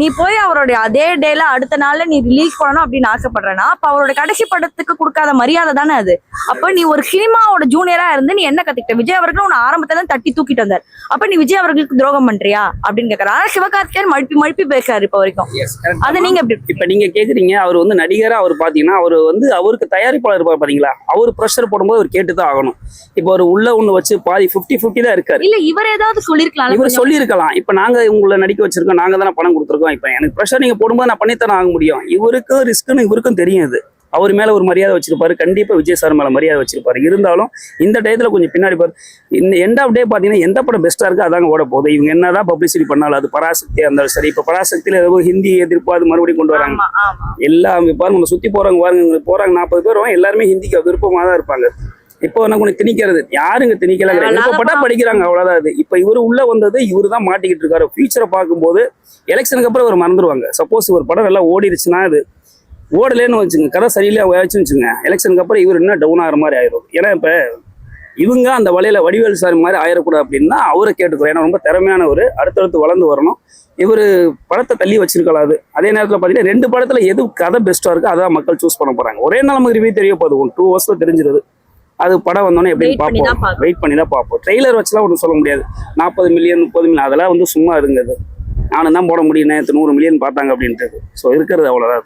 நீ போய் அவருடைய அதே டேல அடுத்த நாள்ல நீ ரிலீஸ் பண்ணணும் அப்படின்னு ஆசைப்படுறேன்னா அப்ப அவரோட கடைசி படத்துக்கு கொடுக்காத மரியாதை தானே அது. அப்ப நீ ஒரு சினிமாவோட ஜூனியரா இருந்து நீ என்ன கத்துக்கிட்ட? விஜய் அவர்கள் உன்னை ஆரம்பத்துல தான் தட்டி தூக்கிட்டு வந்தார். அப்ப நீ விஜய் அவர்களுக்கு துரோகம் பண்றியா? அப்படின்னு கேக்குறாரு ஆனா சிவகார்த்திகேயன் மழுப்பி மழுப்பி பேசுறாரு இப்ப வரைக்கும். அதை நீங்க இப்ப நீங்க கேக்குறீங்க அவர் வந்து நடிகரா அவர் பாத்தீங்கன்னா அவர் வந்து அவருக்கு தயாரிப்பாளர் இருப்பார் பாத்தீங்களா? அவர் ப்ரெஷர் போடும்போது அவர் கேட்டுதான் ஆகணும். இப்போ அவர் உள்ள ஒண்ணு வச்சு பாதி 50 50 தான் இருக்காரு. இல்ல இவர் ஏதாவது சொல்லிருக்கலாம் இவர் சொல்லியிருக்கலாம். இப்ப நாங்க உங்களை நடிக்க வச்சிருக்கோம் நாங்க தானே பணம் கொடுத்துருக்கோம். இப்ப எனக்கு ப்ரெஷர் நீங்க போடும்போது நான் பண்ணித்தானே ஆக முடியும். இவருக்கும் ரிஸ்க்குன்னு இவருக்கும் தெரியும் இது. அவர் மேல ஒரு மரியாதை வச்சிருப்பாரு. கண்டிப்பா விஜய் சார் மேல மரியாதை வச்சிருப்பாரு. இருந்தாலும் இந்த டயத்துல கொஞ்சம் பின்னாடி பாரு. இந்த எண்ட் ஆஃப் டே பாத்தீங்கன்னா எந்த படம் பெஸ்டா இருக்கு அதாங்க ஓட போகுது. இவங்க என்னதான் பப்ளிசிட்டி பண்ணாலும் அது பராசக்தியா இருந்தாலும் சரி இப்ப பராசக்தியில ஏதோ ஹிந்தி எதிர்ப்பு அது மறுபடியும் கொண்டு வராங்க. எல்லாம் பாருங்க நம்ம சுத்தி போறவங்க பாருங்க இங்க போறாங்க நாற்பது பேரும் எல்லாருமே ஹிந்திக்கு விருப்பமா தான் இருப்பாங்க. இப்போ என்ன கொஞ்சம் திணிக்கிறது? யாருங்க திணிக்கல விருப்பப்பட்டா படிக்கிறாங்க அவ்வளவுதான் அது. இப்ப இவரு உள்ள வந்தது இவரு தான் மாட்டிக்கிட்டு இருக்காரு. ஃபியூச்சரை பார்க்கும்போது எலெக்ஷனுக்கு அப்புறம் இவர் மறந்துடுவாங்க சப்போஸ் ஒரு படம் நல்லா ஓடிடுச்சுன்னா அது ஓடலேன்னு வச்சுங்க கதை சரியில்லையா வச்சுன்னு வச்சுங்க. எலெக்ஷனுக்கு அப்புறம் இவர் இன்னும் டவுன் ஆகிற மாதிரி ஆயிரும். ஏன்னா இப்ப இவங்க அந்த வலையில வடிவேல் சார் மாதிரி ஆயிடக்கூடாது அப்படின்னா அவரை கேட்டுக்கிறோம். ஏன்னா ரொம்ப திறமையானவர் அடுத்தடுத்து வளர்ந்து வரணும். இவர் படத்தை தள்ளி வச்சிருக்கலாம் அது. அதே நேரத்தில் பார்த்தீங்கன்னா ரெண்டு படத்துல எது கதை பெஸ்ட்டாக இருக்கோ அதான் மக்கள் சூஸ் பண்ண போறாங்க. ஒரே நாள் நமக்கு ரிவ்யூ தெரிய போகுது ஒன் டூ ஹவர்ஸ்ல தெரிஞ்சிருது. அது படம் வந்தோடனே தான் பார்ப்போம். வெயிட் பண்ணி தான் பார்ப்போம். ட்ரெய்லர் வச்சுலாம் ஒன்றும் சொல்ல முடியாது. நாற்பது மில்லியன் முப்பது மில்லியன் அதெல்லாம் வந்து சும்மா இருந்தது. நானும் தான் போட முடியும். நேற்று நூறு மில்லியன் பார்த்தாங்க அப்படின்ட்டு. ஸோ இருக்கிறது அவ்வளோதான்